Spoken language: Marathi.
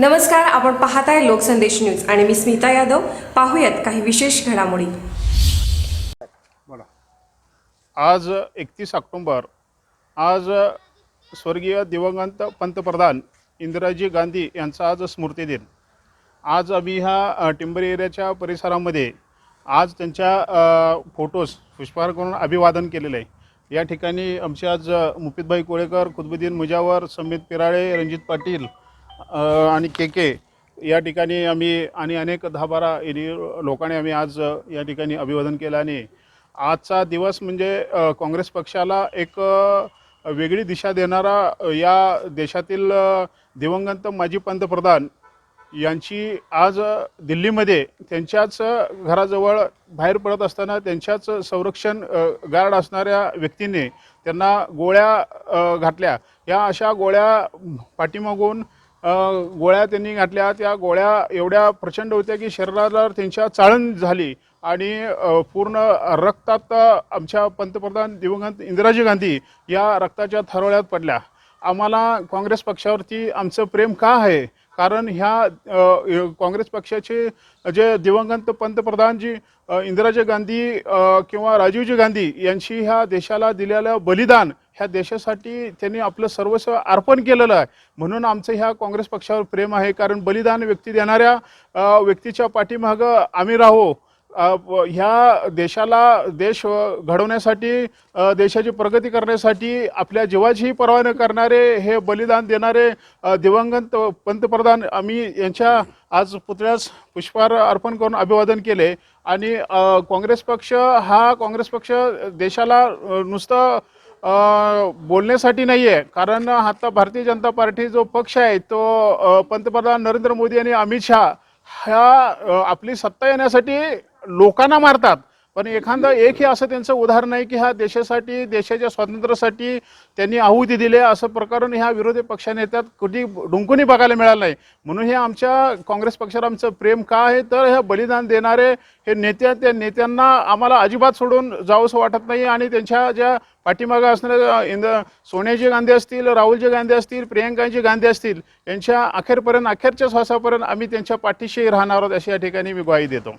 नमस्कार आपण पाहताय लोकसंदेश न्यूज आणि मी स्मिता यादव. पाहूयात काही विशेष घडामोडी. आज एकतीस ऑक्टोंबर आज स्वर्गीय दिवंगत पंतप्रधान इंदिराजी गांधी यांचा आज स्मृती दिन. आज आम्ही ह्या टिंबर टिंबरी एरियाच्या परिसरामध्ये आज त्यांच्या फोटोज पुष्पहार करून अभिवादन केलेलं आहे या ठिकाणी आमचे आज मुपितभाई कोळेकर कुतबुद्दीन मुजावर समित पिराळे रणजित पाटील आणि के के या ठिकाणी आम्ही आणि अनेक दहा बारा एरी लोकांनी आम्ही आज या ठिकाणी अभिवादन केलं आणि आजचा दिवस म्हणजे काँग्रेस पक्षाला एक वेगळी दिशा देणारा या देशातील दिवंगत माजी पंतप्रधान यांची आज दिल्लीमध्ये त्यांच्याच घराजवळ बाहेर पडत असताना त्यांच्याच संरक्षण गार्ड असणाऱ्या व्यक्तीने त्यांना गोळ्या घातल्या. या अशा गोळ्या पाठीमागून गोळ्या त्यांनी घातल्या. त्या गोळ्या एवढ्या प्रचंड होत्या की शरीराला त्यांच्या चाळण झाली आणि पूर्ण रक्तात आमच्या पंतप्रधान दिवंगत इंदिराजी गांधी या रक्ताच्या थारोळ्यात पडल्या. आम्हाला काँग्रेस पक्षावरती आमचं प्रेम का आहे? कारण ह्या काँग्रेस पक्षाचे जे दिवंगत पंतप्रधान जी इंदिराजी गांधी किंवा राजीवजी गांधी यांची ह्या देशाला दिलेलं बलिदान ह्या देशासाठी त्यांनी आपलं सर्वस्व अर्पण केलेलं आहे. म्हणून आमचं ह्या काँग्रेस पक्षावर प्रेम आहे. कारण बलिदान व्यक्ती देणाऱ्या व्यक्तीच्या पाठीमागं आम्ही राहू. ह्या देशाला देश घडवण्यासाठी देशाची प्रगती करण्यासाठी आपल्या जीवाचीही पर्वा न करणारे हे बलिदान देणारे दिवंगत पंतप्रधान आम्ही यांच्या आज पुतळ्यास पुष्पहार अर्पण करून अभिवादन केले. आणि काँग्रेस पक्ष हा काँग्रेस पक्ष देशाला नुसतं बोलण्यासाठी नाही आहे कारण आता भारतीय जनता पार्टी जो पक्ष आहे तो पंतप्रधान नरेंद्र मोदी आणि अमित शहा ह्या आपली सत्ता येण्यासाठी लोकांना मारतात. पण एखादा एकही असं त्यांचं उदाहरण आहे की ह्या देशासाठी देशाच्या स्वातंत्र्यासाठी त्यांनी आहुती दिली असं प्रकरण ह्या विरोधी पक्षनेत्यात कुठे डुंकूनही बघायला मिळालं नाही. म्हणून हे आमच्या काँग्रेस पक्षावर आमचं प्रेम का आहे? तर ह्या बलिदान देणारे हे नेते त्या नेत्यांना आम्हाला अजिबात सोडून जावंसं वाटत नाही. आणि त्यांच्या ज्या पाठीमागं असणाऱ्या इंद सोनियाजी गांधी असतील राहुलजी गांधी असतील प्रियंकाजी गांधी असतील यांच्या अखेरपर्यंत अखेरच्या श्वासापर्यंत आम्ही त्यांच्या पाठीशी राहणार आहोत अशी या ठिकाणी मी ग्वाही देतो.